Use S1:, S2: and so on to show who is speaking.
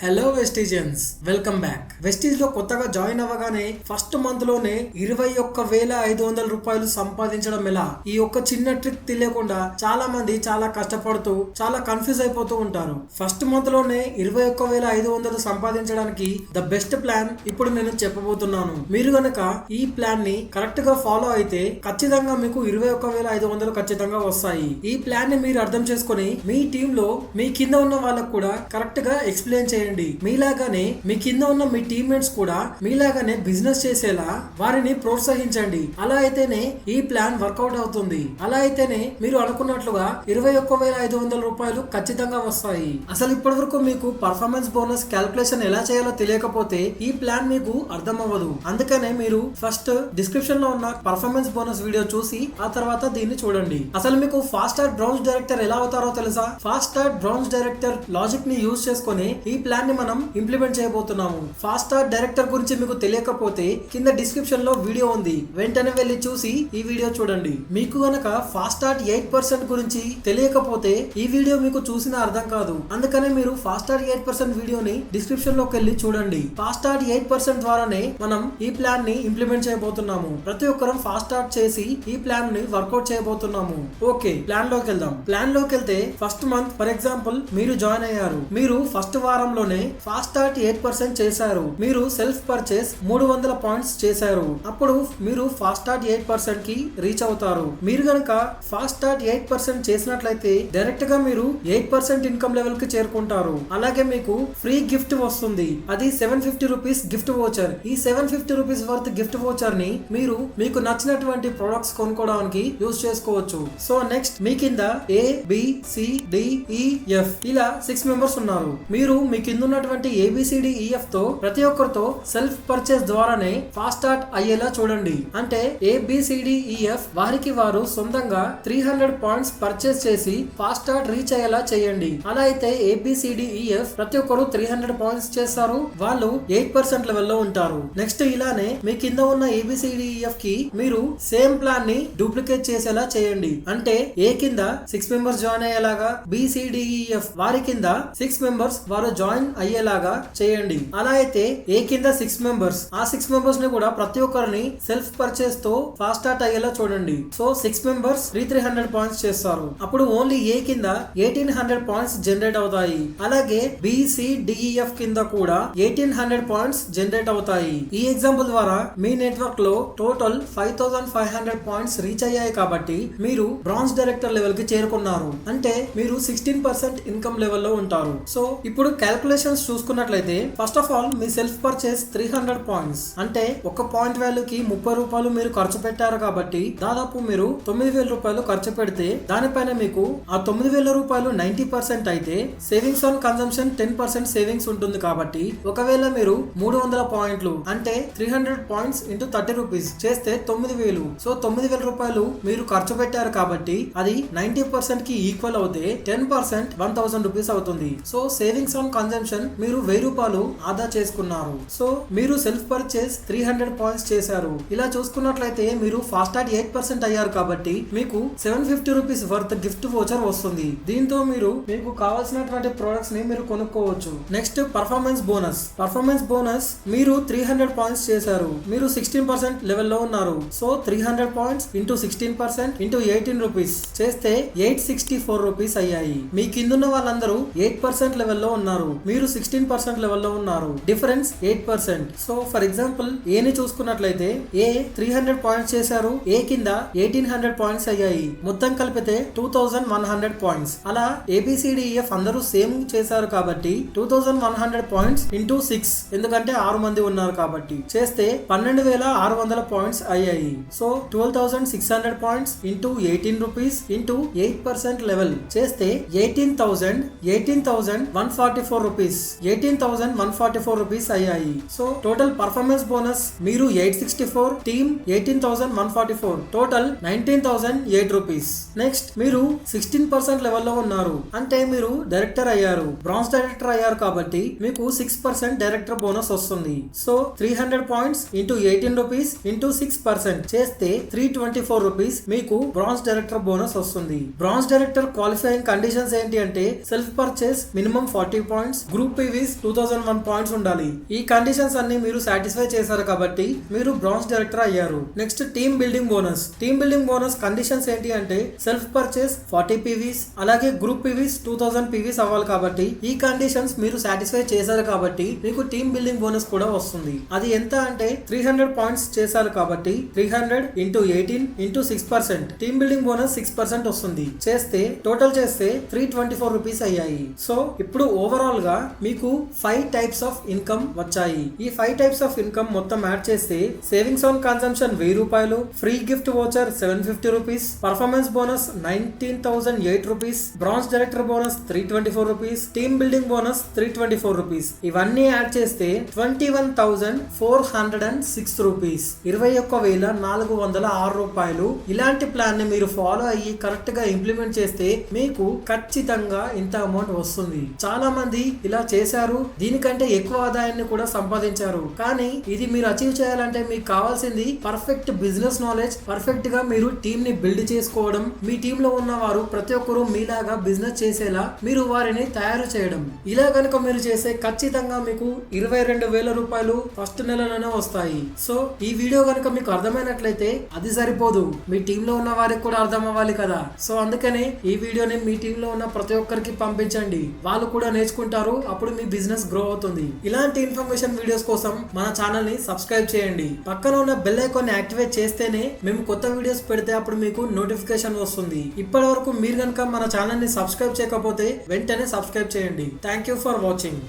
S1: Hello Vestigians welcome back వెస్టీజ్లో కొత్తగా join అవ్వగానే ఫస్ట్ మంత్లోనే ఇరవై ఒక్క వేల ఐదు వందల రూపాయలు సంపాదించడం ఎలా? ఈ ఒక్క చిన్న ట్రిక్ తెలియకుండా చాలా మంది చాలా కష్టపడుతూ చాలా కన్ఫ్యూజ్ అయిపోతూ ఉంటారు. ఫస్ట్ మంత్లోనే ఇరవై ఒక్క వేల ఐదు వందలు సంపాదించడానికి ద బెస్ట్ ప్లాన్ ఇప్పుడు నేను చెప్పబోతున్నాను. మీరు గనక ఈ ప్లాన్ని కరెక్ట్గా ఫాలో అయితే ఖచ్చితంగా మీకు ఇరవై ఒక్క వేల ఐదు వందలు ఖచ్చితంగా వస్తాయి. ఈ ప్లాన్ని మీరు అర్థం చేసుకొని మీ టీమ్లో మీ కింద ఉన్న వాళ్ళకు కూడా కరెక్ట్గా ఎక్స్ప్లెయిన్ చేయండి. మీలాగానే మీ కింద ఉన్న మీ టీమ్మేట్స్ కూడా మీలాగానే బిజినెస్ చేసేలా వారిని ప్రోత్సహించండి. అలా అయితేనే ఈ ప్లాన్ వర్కౌట్ అవుతుంది. అలా అయితేనే మీరు అనుకున్నట్లుగా ఇరవై ఒక్క వేల ఐదు వందల రూపాయలు ఖచ్చితంగా వస్తాయి. అసలు ఇప్పటి వరకు మీకు పర్ఫార్మెన్స్ బోనస్ క్యాల్కులేషన్ ఎలా చేయాలో తెలియకపోతే ఈ ప్లాన్ మీకు అర్థం అవ్వదు అందుకనే మీరు ఫస్ట్ డిస్క్రిప్షన్లో ఉన్న పర్ఫార్మెన్స్ బోనస్ వీడియో చూసి ఆ తర్వాత దీన్ని చూడండి. అసలు మీకు ఫాస్ట్ బ్రౌన్స్ డైరెక్టర్ ఎలా అవుతారో తెలుసా? ఫాస్ట్ స్టార్ బ్రౌన్స్ డైరెక్టర్ లాజిక్ని యూజ్ చేసుకొని ఈ ప్లాన్ ని మనం ఇంప్లిమెంట్ చేయబోతున్నాము. ఫాస్ట్ స్టార్ డైరెక్టర్ గురించి మీకు తెలియకపోతే కింద డిస్క్రిప్షన్లో వీడియో ఉంది. వెంటనే వెళ్ళి చూసి ఈ వీడియో చూడండి. మీకు గనక ఫాస్ట్ స్టార్ట్ ఎయిట్ పర్సెంట్ గురించి తెలియకపోతే ఈ వీడియో మీకు చూసిన అర్థం కాదు. అందుకనే మీరు ఫాస్ట్ స్టార్ట్ ఎయిట్ పర్సెంట్ వీడియోని డిస్క్రిప్షన్లోకి వెళ్ళి చూడండి. ఫాస్ట్ స్టార్ట్ ఎయిట్ పర్సెంట్ ద్వారానే మనం ఈ ప్లాన్ని ఇంప్లిమెంట్ చేయబోతున్నాము. ప్రతి ఒక్కరం ఫాస్ట్ స్టార్ట్ చేసి ఈ ప్లాన్ని వర్కౌట్ చేయబోతున్నాము. ఓకే ప్లాన్లోకి వెళ్దాం. ప్లాన్లోకి వెళ్తే ఫస్ట్ మంత్ ఫర్ ఎగ్జాంపుల్ మీరు జాయిన్ అయ్యారు. మీరు ఫస్ట్ వారంలో లోనే ఫాస్ట్ థర్టీ ఎయిట్ పర్సెంట్ చేశారు. మీరు సెల్ఫ్ పర్చేస్ మూడు వందల పాయింట్స్ చేశారు. అప్పుడు మీరు ఫాస్ట్ థర్టీ ఎయిట్ పర్సెంట్కి రీచ్ అవుతారు. మీరు గనక ఫాస్ట్ థర్టీ ఎయిట్ పర్సెంట్ చేసినట్లయితే డైరెక్ట్గా మీరు ఎయిట్ పర్సెంట్ ఇన్కమ్ లెవెల్కి చేరుకుంటారు. అలాగే మీకు ఫ్రీ గిఫ్ట్ వస్తుంది. అది seven fifty rupees gift voucher. ఈ seven fifty rupees worth gift వోచర్ని మీరు మీకు నచ్చినటువంటి ప్రొడక్ట్స్ కొనుక్కోవడానికి యూజ్ చేసుకోవచ్చు. సో నెక్స్ట్ మీ కింద A B C D E F ఇలా సిక్స్ మెంబర్స్ ఉన్నారు. మీరు మీ కింద ఉన్నటువంటి ఏబిసిడి ఈఎఫ్తో ప్రతి ఒక్కరితో సెల్ఫ్ పర్చేస్ ద్వారానే ఫాస్ట్ స్టార్ట్ అయ్యేలా చూడండి. అంటే ఏబిసిడిఈఎఫ్ వారికి వారు సొంతంగా త్రీ హండ్రెడ్ పాయింట్స్ పర్చేస్ చేసి ఫాస్ట్ స్టార్ట్ రీచ్ అయ్యేలా చేయండి. అలా అయితే ఏబిసిడిఈఎఫ్ ప్రతి ఒక్కరు త్రీ హండ్రెడ్ పాయింట్స్ చేస్తారు. వాళ్ళు ఎయిట్ పర్సెంట్ లెవెల్లో ఉంటారు. నెక్స్ట్ ఇలానే మీ కింద ఉన్న ఏబిసిడిఈఎఫ్కి మీరు సేమ్ ప్లాన్ని డూప్లికేట్ చేసేలా చేయండి. అంటే ఏ కింద సిక్స్ మెంబర్స్ జాయిన్ అయ్యేలాగా B C D E F వారి కింద సిక్స్ మెంబర్స్ వారు జాయిన్ అయ్యేలాగా చేయండి. అలా అయితే ఏ కింద సిక్స్ మెంబర్స్ ఆ సిక్స్ మెంబర్స్ని కూడా ప్రతి ఒక్కరిని సెల్ఫ్ పర్చేస్తో ఫాస్ట్ స్టార్ట్ అయ్యేలా చూడండి. So six members three three hundred points చేస్తారు. అప్పుడు ఓన్లీ ఏ కింద ఎయిటీన్ హండ్రెడ్ పాయింట్స్ జనరేట్ అవుతాయి. అలాగే బిసిడిఈఎఫ్ e, కింద కూడా ఎయిటీన్ హండ్రెడ్ పాయింట్స్ జనరేట్ అవుతాయి. ఈ ఎగ్జాంపుల్ ద్వారా మీ నెట్వర్క్లో total five thousand five hundred points reach అయ్యాయి కాబట్టి మీరు బ్రాంజ్ డైరెక్టర్ లెవెల్కి చేరుకున్నారు. అంటే మీరు సిక్స్టీన్ పర్సెంట్ ఇన్కమ్ లెవెల్లో ఉంటారు. సో ఇప్పుడు క్యాలిక్యులేషన్స్ చూసుకున్నట్లయితే first of all me self purchase three hundred points అంటే ఒక పాయింట్ వాల్యూకి ముప్పై రూపాయలు మీరు ఖర్చు పెట్టారు కాబట్టి దాదాపు మీరు తొమ్మిది వేల రూపాయలు ఖర్చు పెడితే దానిపైన మీకు ఆ తొమ్మిది వేల రూపాయలు నైన్టీ పర్సెంట్ అయితే savings on consumption ten percent savings ఉంటుంది కాబట్టి ఒకవేళ మీరు మూడు వందల పాయింట్లు అంటే three hundred points into thirty rupees చేస్తే తొమ్మిది వేలు. సో తొమ్మిది వేల రూపాయలు మీరు ఖర్చు పెట్టారు కాబట్టి అది నైన్టీ పర్సెంట్కి ఈక్వల్ అవుతే ten percent one thousand rupees అవుతుంది. సో సేవింగ్స్ ఆన్ కన్సంప్షన్ మీరు వెయ్యి రూపాయలు ఆదా చేసుకున్నారు. సో మీరు self purchase three hundred points చేశారు. ఇలా చూసుకున్నట్లయితే మీరు ఫాస్ట్ టాగ్ ఎయిట్ పర్సెంట్ అయ్యారు కాబట్టి మీకు seven fifty rupees worth gift voucher వస్తుంది. దీంతో మీరు మీకు కావాల్సినటువంటి ప్రొడక్ట్స్ని మీరు కొనుక్కోవచ్చు. Next performance bonus performance bonus మీరు త్రీ హండ్రెడ్ పాయింట్స్ చేశారు. మీరు సిక్స్టీన్ పర్సెంట్ లెవెల్లో ఉన్నారు. So three hundred points into sixteen percent into eighteen rupees చేస్తే ఎయిట్ సిక్స్టీ ఫోర్ రూపీస్ అయ్యాయి. మీ కిందున్న వాళ్ళందరూ ఎయిట్ పర్సెంట్ లెవెల్లో ఉన్నారు. మీరు సిక్స్టీన్ పర్సెంట్ లెవెల్లో ఉన్నారు. Difference eight percent so for example ఏని చూసుకున్నట్లయితే ఏ త్రీ హండ్రెడ్ పాయింట్స్ చేశారు. ఏ కింద ఎయిటీన్ హండ్రెడ్ పాయింట్స్ అయ్యాయి. మొత్తం కలిపితే two thousand one hundred points అలా ఏబిసిడిఎఫ్ అందరూ సేమ్ చేశారు కాబట్టి two thousand one hundred points into six ఎందుకంటే ఆరు మంది ఉన్నారు కాబట్టి. చేస్తే పన్నెండు వేల ఆరు వందల పాయింట్స్ అయ్యాయి. So twelve thousand six hundred points into eighteen rupees into eight percent level చేస్తే eighteen thousand eighteen thousand one forty four rupees eighteen thousand one forty four rupees అయ్యాయి. సో టోటల్ పర్ఫార్మెన్స్ బోనస్ మీరు eight sixty four team eighteen thousand one forty four total nineteen thousand eight rupees next మీరు sixteen percent లెవెల్లో ఉన్నారు. అంటే మీరు director అయ్యారు. Bronze director అయ్యారు కాబట్టి మీకు సిక్స్ పర్సెంట్ డైరెక్టర్ బోనస్ వస్తుంది. So three hundred points into eighteen rupees into six percent చేస్తే త్రీ ట్వంటీ ఫోర్ రూపీస్ మీకు బ్రాంజ్ డైరెక్టర్ బోనస్ వస్తుంది. బ్రాంజ్ డైరెక్టర్ క్వాలిఫైయింగ్ కండిషన్స్ ఏంటి అంటే self purchase minimum forty points group PVs two thousand one points ఉండాలి. ఈ conditions అన్ని మీరు satisfy చేశారు కాబట్టి మీరు బ్రాంజ్ డైరెక్టర్ అయ్యారు. Next team building bonus team building bonus conditions ఏంటి అంటే సెల్ఫ్ పర్చేస్ ఫార్టీ పీవీస్ అలాగే group PVs two thousand PVs అవ్వాలి కాబట్టి ఈ కండిషన్స్ మీరు సాటిస్ఫై చేశారు కాబట్టి మీకు టీమ్ బిల్డింగ్ బోనస్ కూడా వస్తుంది. అది ఎంత అంటే త్రీ హండ్రెడ్ పాయింట్స్ చేశారు కాబట్టి three hundred into eighteen into six percent team building bonus six percent వస్తుంది. చేస్తే టోటల్ చేస్తే త్రీ ట్వంటీ ఫోర్ రూపీస్ అయ్యాయి. సో ఇప్పుడు ఓవరాల్గా మీకు ఫైవ్ టైప్స్ ఆఫ్ ఇన్కమ్ వచ్చాయి. ఈ ఫైవ్ టైప్స్ ఆఫ్ ఇన్కమ్ మొత్తం యాడ్ చేస్తే సేవింగ్స్ ఆన్ కన్సంప్షన్ వెయ్యి రూపాయలు free gift voucher seven fifty rupees performance bonus nineteen thousand eight rupees branch director bonus three twenty four rupees team building bonus three twenty four rupees ఇవన్నీ add చేస్తే twenty one thousand four hundred and six rupees ఇరవై ఒక్క వేల నాలుగు వందల ఆరు రూపాయలు. ఇలాంటి ప్లాన్ని మీరు ఫాలో అయ్యి కరెక్ట్గా ఇంప్లిమెంట్ చేస్తే మీకు ఖచ్చితంగా ఇంత అమౌంట్ వస్తుంది. చాలా మంది ఇలా చేశారు దీనికంటే ఎక్కువ ఆదాయాన్ని కూడా సంపాదించారు. కానీ ఇది మీరు అచీవ్ చేయాలంటే మీకు కావాల్సింది పర్ఫెక్ట్ బిజినెస్ నాలెడ్జ్ పర్ఫెక్ట్గా మీరు టీమ్ని బిల్డ్ చేసుకోవడం. మీ టీమ్లో ఉన్న వారు ప్రతి ఒక్కరు మీలాగా బిజినెస్ చేసేలా మీరు వారిని తయారు చేయడం. ఇలా కనుక మీరు చేస్తే ఖచ్చితంగా మీకు ఇరవై రెండు వేల రూపాయలు ఫస్ట్ నెలలోనే వస్తాయి. సో ఈ వీడియో కనుక మీకు అర్థమైనట్లయితే అది సరిపోదు. మీ టీమ్లో ఉన్న వారికి కూడా అర్థం అవ్వాలి కదా. సో అందుకని ఈ వీడియోని మీ టీమ్లో ఉన్న ప్రతి ఒక్కరికి పంపించండి. వాళ్ళు కూడా నేర్చుకుంటారు అప్పుడు మీ బిజినెస్ గ్రో అవుతుంది. ఇలాంటి ఇన్ఫర్మేషన్ వీడియోస్ కోసం మన ఛానల్ని సబ్స్క్రైబ్ చేయండి. పక్కన ఉన్న బెల్ ఐకాన్ యాక్టివేట్ చేస్తేనే మేము కొత్త వీడియోస్ పెడితే అప్పుడు మీకు నోటిఫికేషన్ వస్తుంది. ఇప్పటి వరకు మీరు కనుక మన ఛానల్ని సబ్స్క్రైబ్ చేయకపోతే వెంటనే సబ్స్క్రైబ్ చేయండి. Thank you for watching